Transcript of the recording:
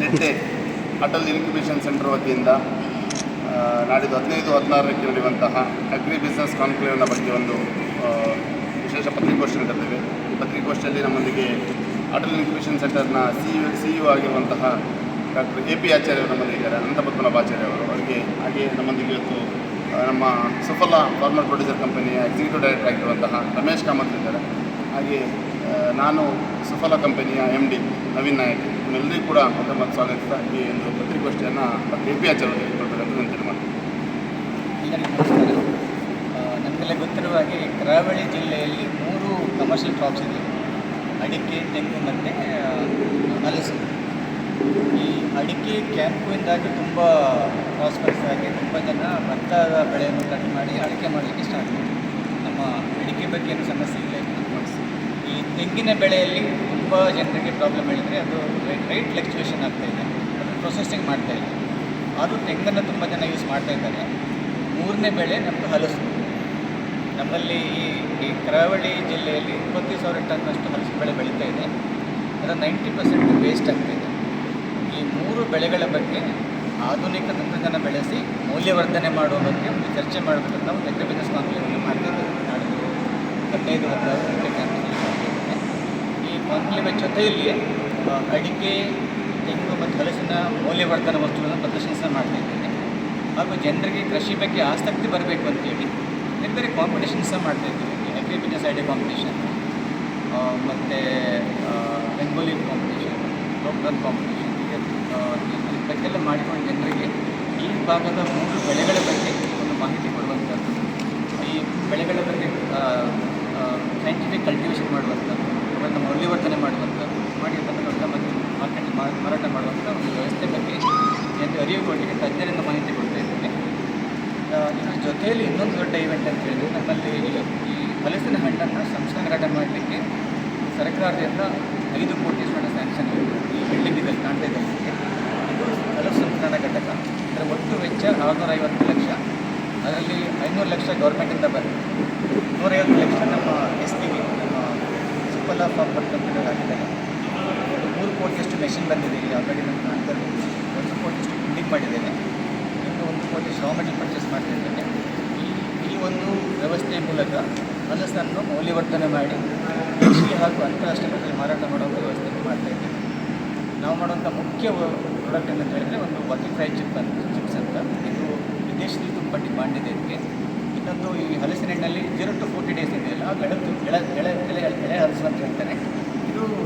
ನೆಟ್ಟೆ Atal incubation centre ವತಿಯಿಂದ ನಾಡಿದ್ದು ಹದಿನೈದು ಹದಿನಾರಕ್ಕೆ ನಡೆಯುವಂತಹ ಅಗ್ರಿ ಬಿಸ್ನೆಸ್ ಕಾನ್ಕ್ಲೇವ್ನ ಬಗ್ಗೆ ಒಂದು ವಿಶೇಷ ಪತ್ರಿಕಾಗೋಷ್ಠಿ ನಡೆದಿದೆ. ಈ ನಮ್ಮೊಂದಿಗೆ ಅಟಲ್ ಇನ್ಕ್ಯುಬೇಷನ್ ಸೆಂಟರ್ನ ಸಿ ಯು ಸಿ ಯು ಆಗಿರುವಂತಹ ಡಾಕ್ಟರ್ ಎ ಪಿ ಆಚಾರ್ಯ ಅವರು ನಮ್ಮಲ್ಲಿದ್ದಾರೆ ಅನಂತ ಪದ್ಮನಾಭಾಚಾರ್ಯ ಅವರು. ಅವರಿಗೆ ಹಾಗೆ ನಮ್ಮೊಂದಿಗೆ ಇವತ್ತು ನಮ್ಮ ಸುಫಲ ಫಾರ್ಮರ್ ಪ್ರೊಡ್ಯೂಸರ್ ಕಂಪನಿಯ ಎಕ್ಸಿಕ್ಯೂಟಿವ್ ಡೈರೆಕ್ಟರ್ ಆಗಿರುವಂತಹ ರಮೇಶ್ ಕಾಮತ್ ಇದ್ದಾರೆ. ಹಾಗೆ ನಾನು ಸುಫಲ ಕಂಪನಿಯ ಎಂ ಡಿ ನವೀನ್ ನಾಯಕ್. ನಿಮ್ಮೆಲ್ಲರಿಗೂ ಕೂಡ ಮೊದಲ ಸ್ವಾಗತ ಈ ಒಂದು ಪತ್ರಿಕೋಷ್ಠಿಯನ್ನು ಎ ಪಿ ಆಚಾರ ಅವರಿಗೆ ಕೊಡಬೇಕಂತ ನಾನು ತೀರ್ಮಾನ ಎಲ್ಲರಿಗೂ ನಮಗೆಲ್ಲ ಗೊತ್ತಿರುವ ಹಾಗೆ ಕರಾವಳಿ ಜಿಲ್ಲೆಯಲ್ಲಿ ಮೂರು ಕಮರ್ಷಿಯಲ್ ಕ್ರಾಪ್ಸ್ ಇದೆ. ಅಡಿಕೆ, ತೆಂಗು ಮತ್ತು ಹಲಸು. ಈ ಅಡಿಕೆ ಕ್ಯಾಂಪಿಂದಾಗಿ ತುಂಬ ಪ್ರಾಸ್ಪೆಕ್ಟ್ ಆಗಿ ತುಂಬ ಜನ ಭತ್ತದ ಬೆಳೆಯನ್ನು ಕಟ್ ಮಾಡಿ ಅಡಿಕೆ ಮಾಡಲಿಕ್ಕೆ ಸ್ಟಾರ್ಟ್ ಮಾಡಿ ನಮ್ಮ ಅಡಿಕೆ ಬಗ್ಗೆ ಏನು ಸಮಸ್ಯೆ ತೆಂಗಿನ ಬೆಳೆಯಲ್ಲಿ ತುಂಬ ಜನರಿಗೆ ಪ್ರಾಬ್ಲಮ್ ಹೇಳಿದರೆ ಅದು ರೈಟ್ ಆಗ್ತಾ ಇದೆ. ಅದು ಪ್ರೊಸೆಸಿಂಗ್ ಮಾಡ್ತಾ ಇಲ್ಲ. ಅದು ತೆಂಗನ್ನು ತುಂಬ ಜನ ಯೂಸ್ ಮಾಡ್ತಾ ಇದ್ದಾರೆ. ಮೂರನೇ ಬೆಳೆ ನಮ್ಮದು ಹಲಸು. ನಮ್ಮಲ್ಲಿ ಈ ಕರಾವಳಿ ಜಿಲ್ಲೆಯಲ್ಲಿ ಇಪ್ಪತ್ತು ಸಾವಿರ ಟನ್ನಷ್ಟು ಹಲಸು ಬೆಳೆ ಬೆಳೀತಾ ಇದೆ. ಅದರ ನೈಂಟಿ ಪರ್ಸೆಂಟ್ ವೇಸ್ಟ್ ಆಗ್ತಾ ಇದೆ. ಈ ಮೂರು ಬೆಳೆಗಳ ಬಗ್ಗೆ ಆಧುನಿಕ ತಂತ್ರಜ್ಞಾನ ಬೆಳೆಸಿ ಮೌಲ್ಯವರ್ಧನೆ ಮಾಡುವ ಬಗ್ಗೆ ಒಂದು ಚರ್ಚೆ ಮಾಡಬೇಕಂತ ಒಂದು ಅಗ್ರಿ ಬಿಸ್ನೆಸ್ ಕಾನ್ಫರೆನ್ಸ್ ಮಾಡ್ತಾ ಇದ್ದಾರೆ ಹದಿನೈದು, ಹದಿನಾರು ಗಂಟೆ ಕ್ಯಾಂಪಸ್ನಲ್ಲಿ ಮಾಡ್ತಾ ಇದ್ದೇನೆ ಕಾನ್ಕ್ಲೇವ್ ಜೊತೆಯಲ್ಲಿ ಅಡಿಕೆ ತೆಂಗು ಮತ್ತು ಹಲಸಿನ ಮೌಲ್ಯವರ್ಧನ ವಸ್ತುಗಳನ್ನು ಪ್ರದರ್ಶನ ಮಾಡ್ತಾ ಇದ್ದೇನೆ. ಹಾಗೂ ಜನರಿಗೆ ಕೃಷಿ ಬಗ್ಗೆ ಆಸಕ್ತಿ ಬರಬೇಕು ಅಂತೇಳಿ ಬೇರೆ ಬೇರೆ ಕಾಂಪಿಟೇಷನ್ ಸಹ ಮಾಡ್ತಾ ಇದ್ದೀವಿ ಅಗ್ರಿ ಬಿಸ್ನೆಸ್ ಐಡಿಯಾ ಕಾಂಪಿಟೇಷನ್ ಮತ್ತು ರಂಗೋಲಿ ಕಾಂಪಿಟೇಷನ್ ಲೋಕಲ್ ಕಾಂಪಿಟೇಷನ್ ಆ, ಮಾಡಿಕೊಂಡು ಜನರಿಗೆ ಈ ಭಾಗದ ಮೂರು ಬೆಳೆಗಳ ಬಗ್ಗೆ ಒಂದು ಮಾಹಿತಿ ಕೊಡುವಂಥದ್ದು ಈ ಬೆಳೆಗಳ ಬಗ್ಗೆ ಸೈಂಟಿಫಿಕ್ ಕಲ್ಟಿವೇಷನ್ ಅವನ್ನು ಮೌಲ್ಯವರ್ಧನೆ ಮಾಡುವಂಥ ಮಾಡಿ ಅದನ್ನು ದೊಡ್ಡ ಮತ್ತು ಮಾರ್ಕೆಟ್ ಮಾರಾಟ ಮಾಡುವಂಥ ಒಂದು ವ್ಯವಸ್ಥೆ ಬಗ್ಗೆ ಎಂದು ಅರಿವು ಕೊಡಲಿಕ್ಕೆ ತಜ್ಞರಿಂದ ಮಾಹಿತಿ ಕೊಡ್ತಾ ಇದ್ದೇನೆ. ಇದರ ಜೊತೆಯಲ್ಲಿ ಇನ್ನೊಂದು ದೊಡ್ಡ ಇವೆಂಟ್ ಅಂತ ಹೇಳಿದರೆ ನಮ್ಮಲ್ಲಿ ಈ ಹಲಸಿನ ಹಣ್ಣನ್ನು ಸಂಸ್ಕರಣೆ ಮಾಡಲಿಕ್ಕೆ ಸರ್ಕಾರದಿಂದ ಐದು ಕೋಟಿ ಹಣ ಸ್ಯಾಂಕ್ಷನ್ ಈ ಬಿಲ್ಡಿಂಗ್ ಇದಲ್ಲಿ ಕಾಣ್ತಾ ಇದೆ. ಇದು ಹಲಸು ಸಂಸ್ಕರಣ ಘಟಕ. ಇದರ ಒಟ್ಟು ವೆಚ್ಚ ಆರುನೂರ ಐವತ್ತು ಲಕ್ಷ. ಅದರಲ್ಲಿ ಐನೂರು ಲಕ್ಷ ಗೌರ್ಮೆಂಟಿಂದ ಬರುತ್ತೆ. ನೂರೈವತ್ತು ಲಕ್ಷ ನಮ್ಮ ಎಸ್ ಟಿಗೆ ಸುಫಲ ಫಾರ್ಮರ್ ಕಂಪನಿಯವರು ಹಾಕಿದ್ದಾರೆ ಒಂದು ಮೂರು ಕೋಟಿಯಷ್ಟು ಮೆಷಿನ್ ಬಂದಿದೆ ಇಲ್ಲಿ ಆಲ್ರೆಡಿ ನಮ್ಮ ಇರ್ಬೋದು. ಒಂದು ಕೋಟಿಯಷ್ಟು ಬಿಲ್ಡಿಂಗ್ ಮಾಡಿದ್ದೇನೆ. ಇನ್ನು ಒಂದು ಕೋಟಿ ರಾ ಮೆಟೀರಿಯಲ್ ಪರ್ಚೇಸ್ ಮಾಡ್ತಿದ್ದೇನೆ. ಈ ಈ ಒಂದು ವ್ಯವಸ್ಥೆಯ ಮೂಲಕ ಹಲಸನ್ನು ಮೌಲ್ಯವರ್ಧನೆ ಮಾಡಿ ಕೃಷಿ ಹಾಗೂ ಅಂತಾರಾಷ್ಟ್ರೀಯ ಮಟ್ಟದಲ್ಲಿ ಮಾರಾಟ ಮಾಡುವ ವ್ಯವಸ್ಥೆಯನ್ನು ಮಾಡ್ತಾ ಇದ್ದೇನೆ. ನಾವು ಮಾಡುವಂಥ ಮುಖ್ಯ ಪ್ರಾಡಕ್ಟ್ ಏನಂತ ಹೇಳಿದರೆ ಒಂದು ವಾಕಿಂಗ್ ಫ್ರೈ ಚಿಪ್ ಅಂತ ಚಿಪ್ಸ್ ಅಂತ. ಇದು ವಿದೇಶದಲ್ಲಿ ತುಂಬ ಡಿಮಾಂಡ್ ಇದೆ ಇದಕ್ಕೆ. ಇನ್ನೊಂದು ಈ ಹಲಸಿನ Sua